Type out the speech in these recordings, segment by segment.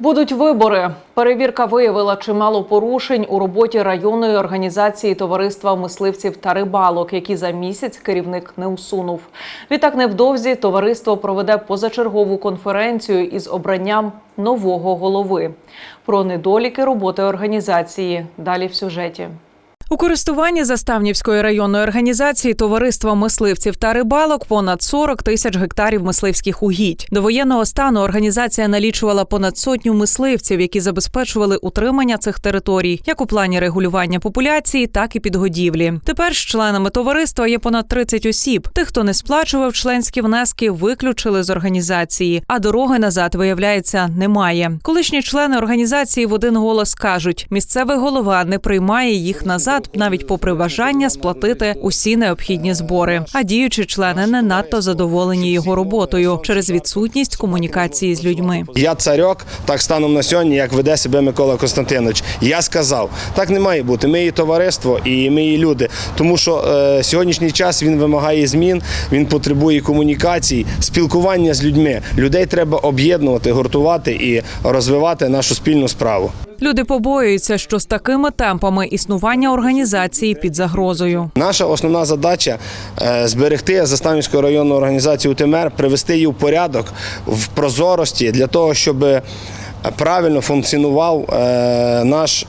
Будуть вибори. Перевірка виявила чимало порушень у роботі районної організації товариства мисливців та рибалок, які за місяць керівник не усунув. Відтак, невдовзі товариство проведе позачергову конференцію із обранням нового голови. Про недоліки роботи організації далі в сюжеті. У користуванні Заставнівської районної організації товариства мисливців та рибалок понад 40 тисяч гектарів мисливських угідь. До воєнного стану організація налічувала понад сотню мисливців, які забезпечували утримання цих територій, як у плані регулювання популяції, так і підгодівлі. Тепер ж членами товариства є понад 30 осіб. Тих, хто не сплачував членські внески, виключили з організації, а дороги назад виявляється немає. Колишні члени організації в один голос кажуть: місцевий голова не приймає їх назад, навіть попри бажання сплатити усі необхідні збори. А діючі члени не надто задоволені його роботою через відсутність комунікації з людьми. Я царьок, так станом на сьогодні, як веде себе Микола Константинович. Я сказав, так не має бути. Ми є товариство і ми є люди. Тому що е, сьогоднішній час він вимагає змін, він потребує комунікацій, спілкування з людьми. Людей треба об'єднувати, гуртувати і розвивати нашу спільну справу. Люди побоюються, що з такими темпами існування організації під загрозою. Наша основна задача е, зберегти Заставницьку районну організацію УТМР, привести її в порядок в прозорості для того, щоб е, правильно функціонував е, наш.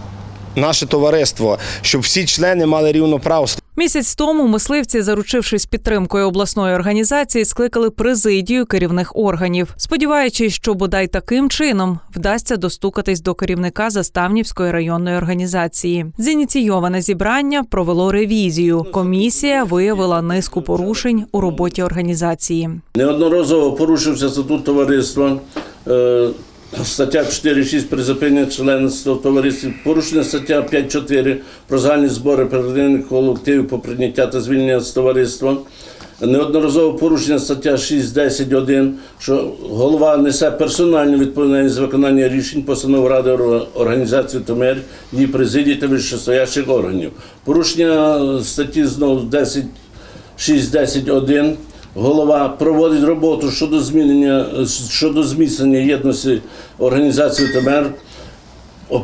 Наше товариство, щоб всі члени мали рівно право Місяць тому мисливці, заручившись підтримкою обласної організації, скликали президію керівних органів, сподіваючись, що бодай таким чином вдасться достукатись до керівника Заставнівської районної організації. Зініційоване зібрання провело ревізію. Комісія виявила низку порушень у роботі організації. Неодноразово порушився статут товариства. Стаття 4.6 при зупиненні членства в товаристві, порушена стаття 5.4 про загальні збори передання колективів по прийняття та звільнення з товариства. Неодноразово порушення стаття 6.10.1, що голова несе персональну відповідальність за виконання рішень постанов Ради організації ТМР, її президії та вищестоящих органів. Порушення статті знову 10 6.10.1 голова проводить роботу щодо змінення щодо зміцнення єдності організації ТМР,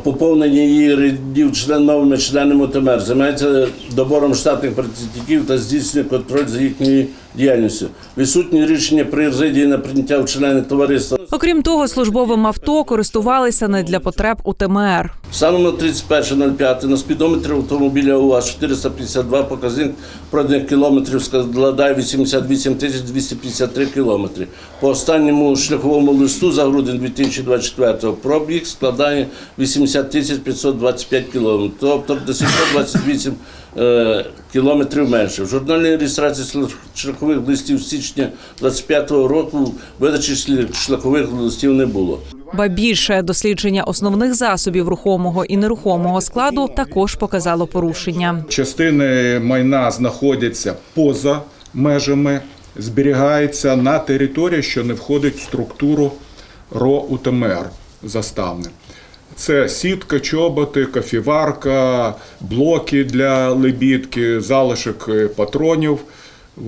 поповнення її рядів член новими членами ТМР, займається добором штатних працівників та здійснює контроль за їхньою діяльністю. Відсутні рішення президії на прийняття в члени товариства. Окрім того, службовим авто користувалися не для потреб УТМР. Станом на 31.05 на спідометрі автомобіля УАЗ 452 показник пройдених кілометрів складає 88 тисяч 253 кілометри. По останньому шляховому листу за грудень 2024 пробіг складає 80 тисяч 525 кілометрів, тобто до 728 е, кілометрів менше. В журнальній реєстрації шлях- шляхових листів з січня 2025 року видачі шляхових листів не було. Ба більше дослідження основних засобів рухомого і нерухомого складу також показало порушення. частини майна знаходяться поза межами, зберігаються на території, що не входить в структуру РО УТМР заставне. Це сітка, чоботи, кофіварка, блоки для лебідки, залишок е, патронів,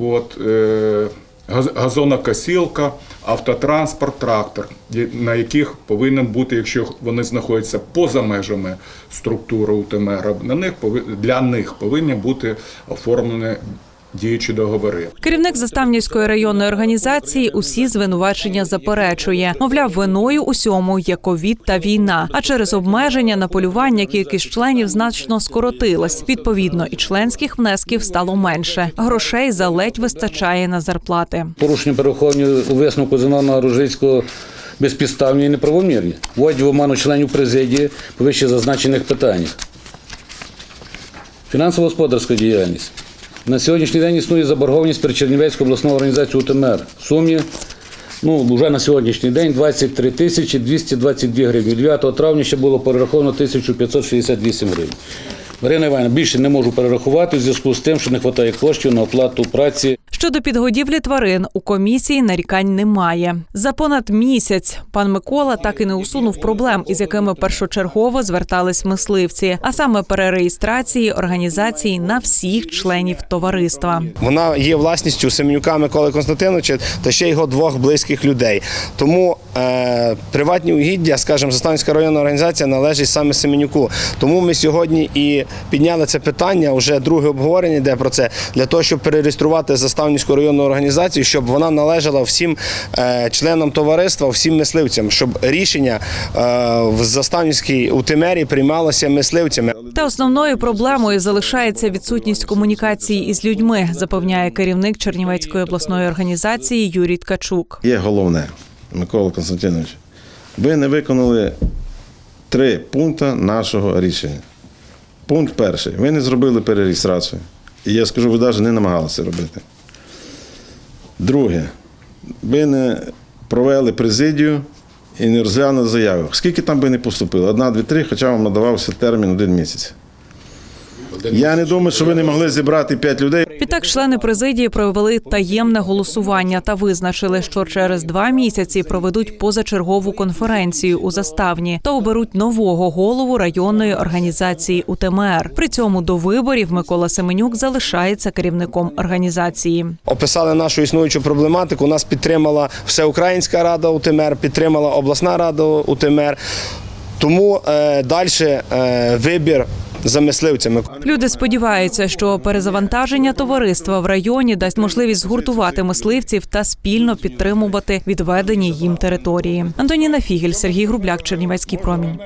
от, е, газ- газонокосілка, автотранспорт, трактор, на яких повинен бути, якщо вони знаходяться поза межами структури УТМР, на них для них повинні бути оформлені діючі договори. Керівник Заставнівської районної організації усі звинувачення заперечує. Мовляв, виною усьому є ковід та війна. А через обмеження на полювання кількість членів значно скоротилась. Відповідно, і членських внесків стало менше. Грошей заледь вистачає на зарплати. Порушення переховані у висновку Зенона Ружицького безпідставні і неправомірні. Вводять в оману членів президії по вище зазначених питаннях. Фінансово-господарська діяльність. На сьогоднішній день існує заборгованість перед Чернівецькою обласною організацією УТМР в сумі ну, вже на сьогоднішній день 23 тисячі 222 гривні. 9 травня ще було перераховано 1568 гривень. Марина Івановна, більше не можу перерахувати в зв'язку з тим, що не вистачає коштів на оплату праці Щодо підгодівлі тварин у комісії нарікань немає. За понад місяць пан Микола так і не усунув проблем, із якими першочергово звертались мисливці, а саме перереєстрації організації на всіх членів товариства. Вона є власністю Семенюка Миколи Константиновича та ще його двох близьких людей. Тому приватні угіддя, скажімо, Заставницька районна організація належить саме Семенюку. Тому ми сьогодні і підняли це питання. Вже друге обговорення йде про це для того, щоб перереєструвати Заставницьку районну організацію, щоб вона належала всім е, членам товариства, всім мисливцям, щоб рішення е, в Заставницькій утимері приймалося мисливцями. Та основною проблемою залишається відсутність комунікації із людьми, запевняє керівник Чернівецької обласної організації Юрій Ткачук. Є головне, Микола Константинович. Ви не виконали три пункти нашого рішення. Пункт перший. Ви не зробили перереєстрацію. І я скажу, ви навіть не намагалися робити. Друге, ви не провели президію і не розглянули заяву. Скільки там би не поступило? Одна, дві, три, хоча вам надавався термін один місяць. Я не думаю, що ви не могли зібрати п'ять людей. Відтак, члени президії провели таємне голосування та визначили, що через два місяці проведуть позачергову конференцію у заставні та оберуть нового голову районної організації УТМР. При цьому до виборів Микола Семенюк залишається керівником організації. описали нашу існуючу проблематику. Нас підтримала Всеукраїнська рада УТМР, підтримала обласна рада УТМР. Тому е, далі е, вибір за мисливцями. Люди сподіваються, що перезавантаження товариства в районі дасть можливість згуртувати мисливців та спільно підтримувати відведені їм території. Антоніна Фігель, Сергій Грубляк, Чернівецький промінь.